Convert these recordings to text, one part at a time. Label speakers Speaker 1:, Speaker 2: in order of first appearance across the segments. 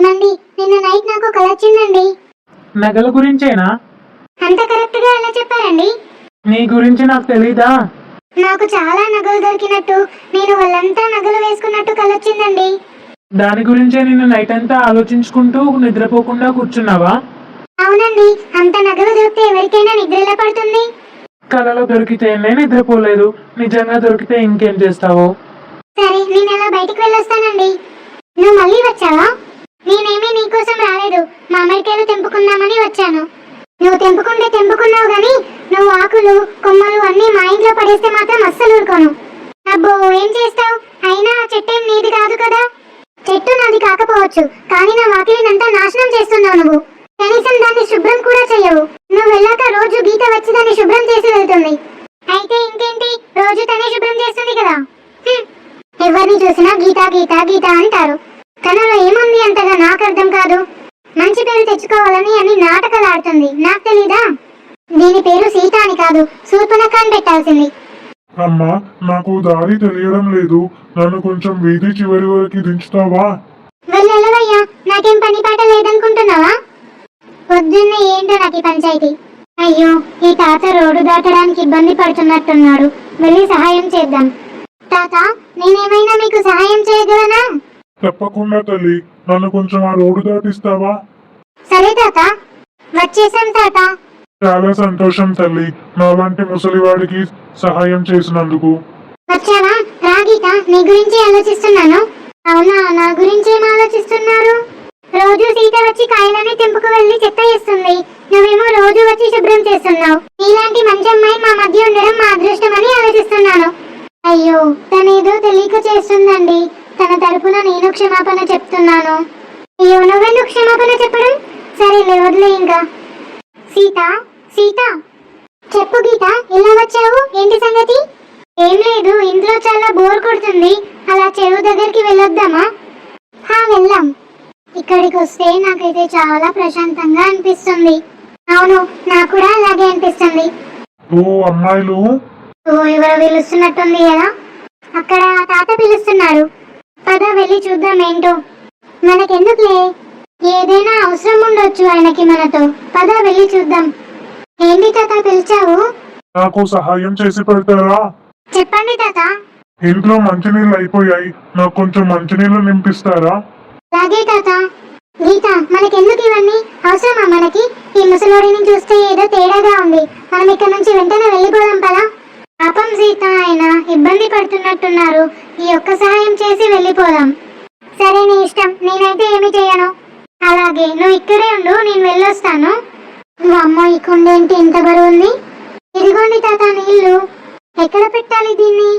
Speaker 1: ఏమండి? నిన్న నైట్ నాకు కల వచ్చిందండి.
Speaker 2: నగల గురించేనా?
Speaker 1: అంత కరెక్ట్గా ఎలా చెప్పారండి?
Speaker 2: నీ గురించి నాకు తెలీదా?
Speaker 1: నాకు చాలా నగలు దొరికినట్టు నేను వాళ్ళంతా నగలు వేసుకున్నట్టు కల వచ్చిందండి.
Speaker 2: దాని గురించే నిన్ను నైట్ అంతా ఆలోచించుకుంటూ నిద్రపోకుండా కూర్చున్నావా?
Speaker 1: అవునండి అంత నగలు దొరికితే ఎవరికైనా నిద్ర ఎలా పడుతుంది?
Speaker 2: కలలో దొరికితేనే నిద్రపోలేదు నిజంగా దొరికితే ఇంకేం చేస్తావు?
Speaker 1: సరే నేను అలా బయటికి వెళ్ళొస్తానండి? నువ్వు మళ్ళీ వచ్చావా? నేనేమీ నీకోసం రాలేదు. మామిడికాయలు తెంపుకుందామని వచ్చాను. నువ్వు తెంపుకుంటే తెంపుకున్నావు గాని నువ్వు ఆకులు కొమ్మలు అన్నీ మా ఇంట్లో పడేస్తే మాత్రం అస్సలు ఊరుకోను. అబ్బో ఏం చేస్తావు? అయినా ఆ చెట్టు నీది కాదు కదా? చెట్టు నాది కాకపోవచ్చు కానీ నా వాకిలినంతా నాశనం చేస్తున్నావు నువ్వు. కనీసం దాన్ని శుభ్రం కూడా చేయవు. నువ్వు వెళ్ళాక రోజు గీత వచ్చి దాన్ని శుభ్రం చేసి వెళ్తుంది. అయితే ఇంకేంటి? రోజు తనే శుభ్రం చేస్తుంది కదా. ఎవరిని చూసినా గీత గీత గీత అంటారు. తనలో ఏముంది అంతగా నాకు అర్థం కాదు. మంచి పేరు తెచ్చుకోవాలని అని నాటకాలు ఆడుతుంది. నాకు తెలీదా? దీని పేరు సీత అని కాదు శూర్పణఖ అని పెట్టాల్సింది.
Speaker 3: అమ్మా నాకు దారి తెలియడం లేదు. నన్ను కొంచెం వీధి చివరి వరకు దించుతావా?
Speaker 1: వెళ్ళవయ్యా నాకేం పని పాట లేదనుకుంటున్నావా? పొద్దున్నే ఏంటో నాకు పంచాయతీ. అయ్యో ఈ తాత రోడ్డు దాటడానికి ఇబ్బంది పడుతున్నట్టున్నాడు. వెళ్ళి సహాయం చేద్దాం. తాత నేనేమైనా మీకు సహాయం చేయగలనా?
Speaker 3: తప్పకుండా తల్లి. నన్ను కొంచెం ఆ రోడ్డు దాటిస్తావా?
Speaker 1: సరే తాత. వచ్చేసాం తాత.
Speaker 3: చాలా సంతోషం తల్లి. నాలాంటి ముసలివాడికి సహాయం చేసినందుకు.
Speaker 1: వచ్చావా? రా గీత. నీ గురించి ఆలోచిస్తున్నాను. అవునా? నా గురించి ఏం ఆలోచిస్తున్నారు? రోజు సీత వచ్చి కాయలని తెంపుకు వెళ్ళి చెత్త చేస్తుంది నువ్వేమో రోజు వచ్చి శుభ్రం చేస్తున్నావు. నీలాంటి మంచి అమ్మాయి మా మధ్య ఉండడం మా అదృష్టం అని ఆలోచిస్తున్నాను. అయ్యో తనేదో తెలియక చేస్తుందండి. తన తరపున నేను క్షమాపణ చెప్తున్నాను. అయ్యో నువ్వెందుకు క్షమాపణ చెప్పడం? సరేలే వదిలే ఇంకా. సీత సీత. చెప్పు గీత ఎలా వచ్చావు? ఏంటి సంగతి? ఏం లేదు ఇంట్లో చాలా బోర్ కొడుతుంది. అలా చెరువు దగ్గరికి వెళ్ళొద్దామా? హా వెళ్దాం. ఇక్కడికి వస్తే నాకైతే చాలా ప్రశాంతంగా అనిపిస్తుంది. అవును నాకు కూడా అలాగే అనిపిస్తుంది.
Speaker 3: ఓ అమ్మాయిలు.
Speaker 1: ఓ ఎవరో పిలుస్తున్నట్టుంది కదా అక్కడ తాత పిలుస్తున్నాడు. పద వెళ్ళి చూద్దాం ఏంటో మనకెందుకులే? ఏదైనా అవసరం ఉండొచ్చు ఆయనకి మనతో. పద వెళ్ళి చూద్దాం. ఏంటి తాత పిలిచావు?
Speaker 3: నాకు సహాయం చేసి పెడతారా?
Speaker 1: చెప్పండి తాత.
Speaker 3: ఇంట్లో మంచినీళ్ళు అయిపోయాయి. నాకు కొంచెం మంచినీళ్ళు నింపిస్తారా?
Speaker 1: అలాగే తాత. గీత మనకెందుకు ఇవన్నీ? అవసరమా మనకి? ఈ ముసలోడిని చూస్తే ఏదో తేడాగా ఉంది. మనం ఇక్కడ నుంచి వెంటనే వెళ్ళిపోదాం పదా. పాపం సీత ఆయన ఇబ్బంది పడుతున్నట్టున్నారు. ఈ ఒక్క సహాయం చేసి వెళ్ళిపోదాం. సరే నీ ఇష్టం. నేనైతే ఏమి చేయను. అలాగే నువ్వు ఇక్కడే ఉండు నేను వెళ్ళొస్తాను. అమ్మో ఈ కుండ ఏంటి ఇంత బరువు ఉంది ఇదిగోండి తాత నీళ్ళు ఎక్కడ పెట్టాలి దీన్ని?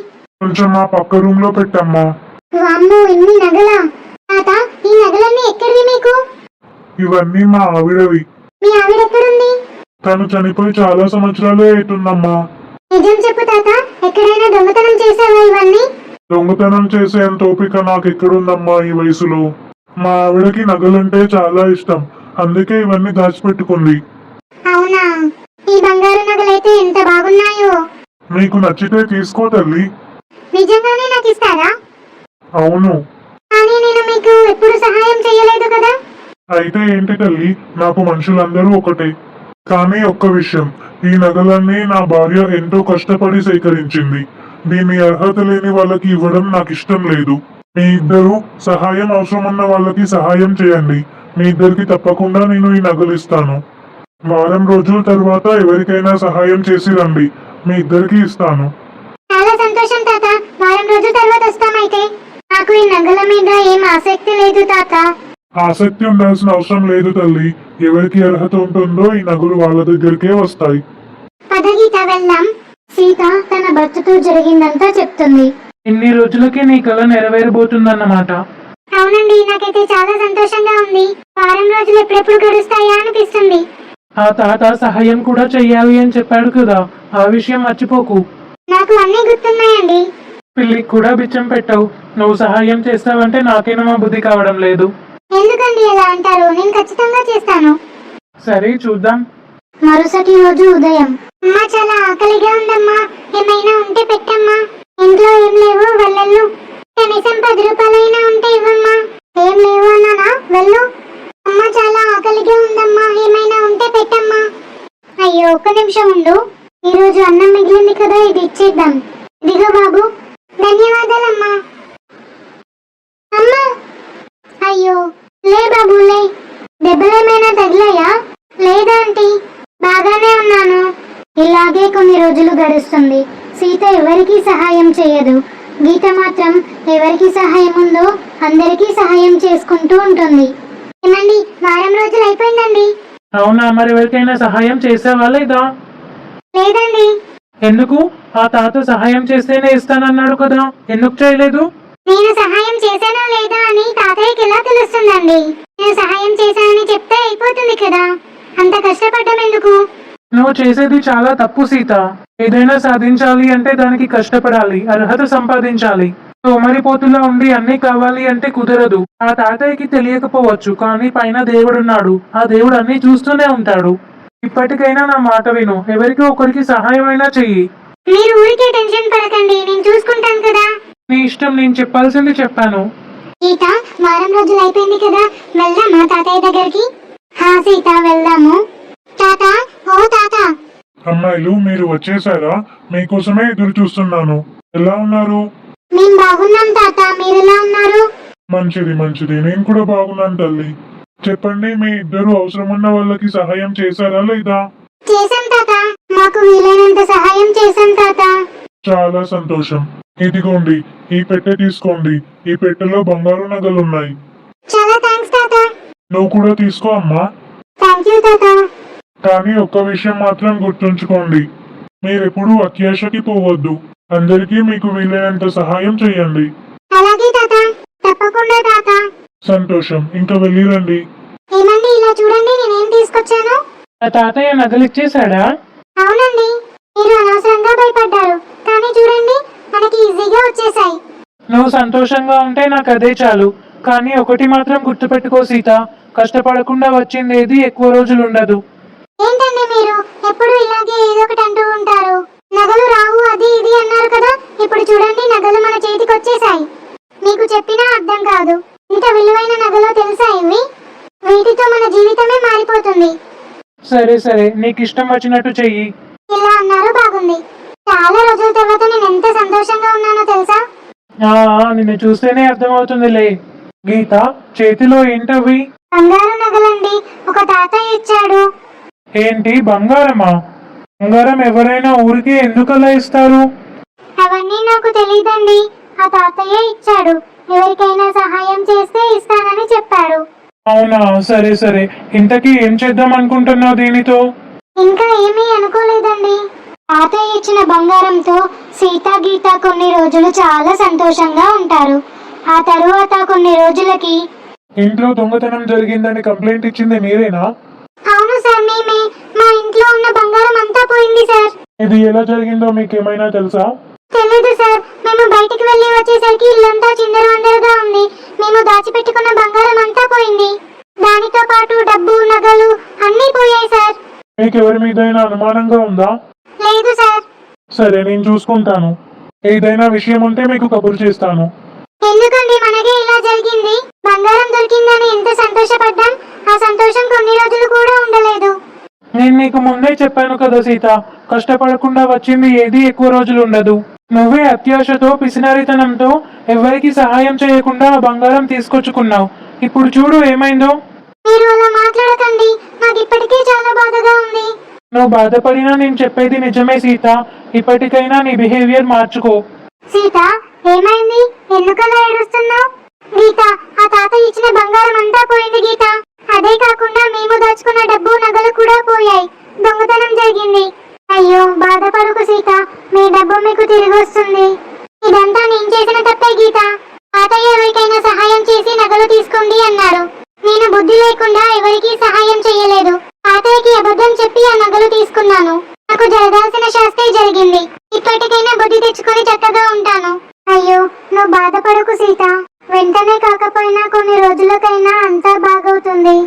Speaker 3: కొంచెం మా పక్క రూమ్లో పెట్టమ్మా
Speaker 1: అమ్మో ఇన్ని నగలా? తాత ఈ నగలన్నీ ఎక్కడివి మీకు?
Speaker 3: ఇవన్నీ మా ఆవిడవి.
Speaker 1: మీ ఆవిడ ఎక్కడుంది?
Speaker 3: తను చనిపోయి చాలా సంవత్సరాలే అవుతుందమ్మా
Speaker 1: నిజం చెప్పు తాత ఎక్కడైనా దొంగతనం చేసావా ఇవన్నీ?
Speaker 3: దొంగతనం చేసేంత ఓపిక నాకు ఎక్కడుందమ్మా ఈ వయసులో? మా ఆవిడకి నగలంటే చాలా ఇష్టం అందుకే ఇవన్నీ దాచిపెట్టుకుంది.
Speaker 1: అవునా? ఈ బంగారు నగలైతే ఎంత బాగున్నాయో?
Speaker 3: మీకు నచ్చితే తీసుకో తల్లి.
Speaker 1: నిజంగానే నాకు ఇస్తారా?
Speaker 3: అవును.
Speaker 1: కానీ నేను మీకు ఎప్పుడు సహాయం చేయలేదు కదా?
Speaker 3: అయితే ఏంటి తల్లి నాకు మనుషులందరూ ఒకటే. కానీ ఒక్క విషయం ఈ నగలన్నీ నా భార్య ఎంతో కష్టపడి సేకరించింది. దీని అర్హత లేని వాళ్ళకి ఇవ్వడం నాకు ఇష్టం లేదు. మీ ఇద్దరు సహాయం అవసరం ఉన్న వాళ్ళకి సహాయం చేయండి. మీ ఇద్దరికి తప్పకుండా నేను ఈ నగలు ఇస్తాను వారం రోజుల తర్వాత ఎవరికైనా సహాయం చేసి రండి. మీ ఇద్దరికి ఇస్తాను.
Speaker 1: చాలా సంతోషం తాత. వారం రోజుల తర్వాత వస్తామైతే నాకు ఈ నగల మీద ఏం ఆసక్తి లేదు తాత.
Speaker 3: ఆసక్తి ఉండాల్సిన అవసరం లేదు తల్లి. ఎవరికి అర్హత ఉంటుందో ఈ నగలు వాళ్ళ దగ్గరికే వస్తాయి.
Speaker 1: వెళ్దాం సీత తన భర్తతో జరిగిందంతా చెప్తుంది.
Speaker 2: ఇన్ని రోజులకి నీ కళ నెరవేరబోతుందన్నమాట.
Speaker 1: అవునండి నాకైతే చాలా సంతోషంగా ఉంది. వారం రోజులు ఎప్పుడెప్పుడు గడుస్తాయా అనిపిస్తుంది.
Speaker 2: ఆ తాత సహాయం కూడా చెయ్యాలి అని చెప్పాడు కదా. ఆ విషయం మర్చిపోకు.
Speaker 1: నాకు అన్నీ గుర్తున్నాయండి.
Speaker 2: పిల్లికి కూడా బిచ్చం పెట్టావు. నువ్వు సహాయం చేస్తావంటే నాకేనో బుద్ధి కావడం లేదు.
Speaker 1: ఎందుకండి ఇలా అంటారు? నేను ఖచ్చితంగా చేస్తాను.
Speaker 2: సరే చూద్దాం.
Speaker 1: మరుసటి రోజు ఉదయం. అమ్మా చాలా ఆకలిగా ఉందమ్మా. ఏమైనా ఉంటే పెట్టమ్మా. ఇంట్లో ఏం లేవు వెళ్ళను కనీసం పది రూపాయలైనా ఉంటే ఇవ్వమ్మా. ఏం లేవు అన్నానా? వెళ్ళు. అమ్మా చాలా ఆకలిగా ఉందమ్మా. ఏమైనా ఉంటే పెట్టమ్మా. అయ్యో ఒక్క నిమిషం ఉండు. ఈరోజు అన్నం మిగిలింది కదా ఇది ఇచ్చేద్దాం. ఇదిగో బాబు. గడుస్తుంది సీత ఎవరికీ సహాయం చేయదు. గీత మాత్రం ఎవరికి సహాయం ఉందో అందరికీ సహాయం చేసుకుంటూ ఉంటుంది. ఏమండి వారం రోజులు అయిపోయిందండి.
Speaker 2: అవునా మరి ఎవరికైనా సహాయం చేసావా లేదా?
Speaker 1: లేదండి.
Speaker 2: ఎందుకు? ఆ తాత సహాయం చేస్తేనే ఇస్తానన్నాడు కదా. ఎందుకు చేయలేదు?
Speaker 1: నేను సహాయం చేశానా లేదా అని తాతయ్యకి ఎలా తెలుస్తుందండి? నేను సహాయం చేశానని చెప్తే అయిపోతుంది కదా. అంత కష్టపడ్డం ఎందుకు?
Speaker 2: నువ్వు చేసేది చాలా తప్పు సీత. ఏదైనా సాధించాలి అంటే దానికి కష్టపడాలి అర్హత సంపాదించాలి. సోమరిపోతులా ఉండి అన్ని కావాలి అంటే కుదరదు. ఆ తాతయ్యకి తెలియకపోవచ్చు కానీ పైన దేవుడున్నాడు. ఆ దేవుడు అన్ని చూస్తూనే ఉంటాడు. ఇప్పటికైనా నా మాట విను. ఎవరికి ఒకరికి సహాయమైనా చెయ్యి.
Speaker 1: మీరు ఊరికే టెన్షన్ పడకండి. నేను చూసుకుంటాను కదా.
Speaker 2: నీ ఇష్టం నేను చెప్పాల్సింది చెప్పాను.
Speaker 1: సీత వారం రోజులు అయిపోయింది కదా. వెళ్దామా తాతయ్య దగ్గరికి? హా సీత వెళ్దాము. తాత ఓ తాత.
Speaker 3: అమ్మాయిలు మీరు వచ్చేసారా? మీకోసమే ఎదురు చూస్తున్నాను. ఎలా ఉన్నారు?
Speaker 1: మేము బాగున్నాం తాత. మీరు ఎలా ఉన్నారు?
Speaker 3: మంచిది మంచిది. నేను కూడా బాగున్నాను తల్లి. చెప్పండి మీ ఇద్దరు అవసరమున్న వాళ్ళకి సహాయం చేశారా లేదా?
Speaker 1: చేశాం తాత. మాకు వీలైనంత సహాయం చేశాం తాత.
Speaker 3: చాలా సంతోషం. ఇదిగోండి ఈ పెట్టె తీసుకోండి. ఈ పెట్టెలో బంగారు నగలున్నాయి.
Speaker 1: చాలా థ్యాంక్స్ తాత.
Speaker 3: నువ్వు కూడా తీసుకో అమ్మా.
Speaker 1: థ్యాంక్ యూ తాత.
Speaker 3: కానీ ఒక్క విషయం మాత్రం గుర్తుంచుకోండి. మీరెప్పుడూ అత్యాశకి పోవద్దు. అందరికీ మీకు వీలైనంత సహాయం చేయండి.
Speaker 1: అలాగే తాత. తప్పకుండా తాత.
Speaker 3: సంతోషం. ఇంకా వెళ్ళిరండి.
Speaker 1: ఏమండి ఇలా చూడండి నేనేం తీసుకొచ్చాను?
Speaker 2: ఆ తాతయ్య నగలిచ్చేశాడా
Speaker 1: అవునండి. మీరు అనవసరంగా భయపడ్డారు. కానీ చూడండి మనకి ఈజీగా వచ్చేసాయి.
Speaker 2: నువ్వు సంతోషంగా ఉంటే నాకు అదే చాలు. కానీ ఒకటి మాత్రం గుర్తుపెట్టుకో సీత. కష్టపడకుండా వచ్చింది ఏది ఎక్కువ రోజులు ఉండదు
Speaker 1: ఏంటండి మీరు? ఎప్పుడు ఇలాగే ఏదో ఒకటి అంటూ ఉంటారు. నగలు రావు అది ఇది అన్నారు కదా? ఇప్పుడు చూడండి నగలు మన చేతికి వచ్చేసాయి మీకు చెప్పినా అర్థం కాదు. ఇంత విలువైన నగలో తెలుసా ఇవి వీటితో మన జీవితమే మారిపోతుంది.
Speaker 2: సరే సరే. నీకు ఇష్టం వచ్చినట్టు చెయ్యి.
Speaker 1: ఇలా అన్నారు బాగుంది. చాలా రోజుల తర్వాత నేను ఎంత సంతోషంగా ఉన్నానో తెలుసా?
Speaker 2: ఆ నిన్ను చూస్తేనే అర్థమవుతుందిలే. గీత చేతిలో ఏంటవి?
Speaker 1: బంగారు నగలండి. ఒక తాతయ్య ఇచ్చాడు.
Speaker 2: ఏంటి బంగారమా? బంగారం ఎవరైనా ఊరికి ఎందుకలా ఇస్తారు?
Speaker 1: అవన్నీ నాకు తెలియదండి ఆ తాతయ్య ఇచ్చాడు. ఎవరికైనా సహాయం చేస్తే ఇస్తానని చెప్పాడు.
Speaker 2: అవునా? సరే సరే. ఇంతకీ ఏం చేద్దాం అనుకుంటున్నావు దీనితో?
Speaker 1: ఇంకా ఏమీ అనుకోలేదండి. తాతయ్య ఇచ్చిన బంగారంతో సీత గీత కొన్ని రోజులు చాలా సంతోషంగా ఉంటారు. ఆ తరువాత కొన్ని రోజులకి
Speaker 2: ఇంట్లో దొంగతనం జరిగిందని కంప్లైంట్ ఇచ్చింది మీరేనా?
Speaker 1: అవును సార్ మేమే. మా ఇంట్లో ఉన్న బంగారం అంతా పోయింది సార్.
Speaker 2: ఇది ఎలా జరిగిందో మీకు ఏమైనా తెలుసా?
Speaker 1: తెలీదు సార్. మేము బయటికి వెళ్ళి వచ్చేసరికి ఇల్లంతా చిందరవందరగా ఉంది. మేము దాచిపెట్టుకున్న బంగారం అంతా పోయింది. దానితో పాటు డబ్బు నగలు అన్నీ పోయాయి సార్.
Speaker 2: మీకు ఎవరి మీదైనా అనుమానంగా ఉందా?
Speaker 1: లేదు సార్.
Speaker 2: సరే నేను చూసుకుంటాను. ఏదైనా విషయం ఉంటే మీకు కబురు చేస్తాను.
Speaker 1: ఎందుకండి మనకే ఇలా జరిగింది బంగారం దొరికిందని ఎంత సంతోషపడ్డాం ఆ సంతోషం కొన్ని రోజులు కూడా ఉండలేదు
Speaker 2: నేను నీకు ముందే సీత కష్టపడకుండా వచ్చింది ఏది ఎక్కువ రోజులు ఉండదు. నువ్వే అత్యాశతో పిసినారితనంతో ఎవరికి సహాయం చేయకుండా ఆ బంగారం తీసుకొచ్చుకున్నావు. ఇప్పుడు చూడు ఏమైందో.
Speaker 1: మీరు అలా మాట్లాడకండి. నాకు ఇప్పటికే చాలా బాధగా ఉంది.
Speaker 2: నువ్వు బాధపడినా నేను చెప్పేది నిజమే సీత. ఇప్పటికైనా నీ బిహేవియర్ మార్చుకో.
Speaker 1: సీత ఏమైంది? ఎందుకలా ఏడుస్తున్నావు? గీత ఆ తాత ఇచ్చిన బంగారం అంతా పోయింది గీత. అదే కాకుండా మేము దాచుకున్న డబ్బు నగలు కూడా పోయాయి. దొంగతనం జరిగింది. అయ్యో బాధపడకు సీత. మీ డబ్బు మీకు తిరిగి వస్తుంది. ఇదంతా నేను చేసిన తప్పే గీత. తాతయ్య ఎవరికైనా సహాయం చేసి నగలు తీసుకోండి అన్నారు నేను బుద్ధి లేకుండా ఎవరికీ సహాయం చేయలేదు. తాతయ్యకి అబద్ధం చెప్పి ఆ నగలు తీసుకున్నాను. నాకు జరగాల్సిన శాస్త్రే జరిగింది. ఇప్పటికైనా బుద్ధి తెచ్చుకొని చక్కగా ఉంటాను. అయ్యో నువ్వు బాధపడకు సీత. వెంటనే కాకపోయినా కొన్ని రోజులకైనా అంతా బాగవుతుంది.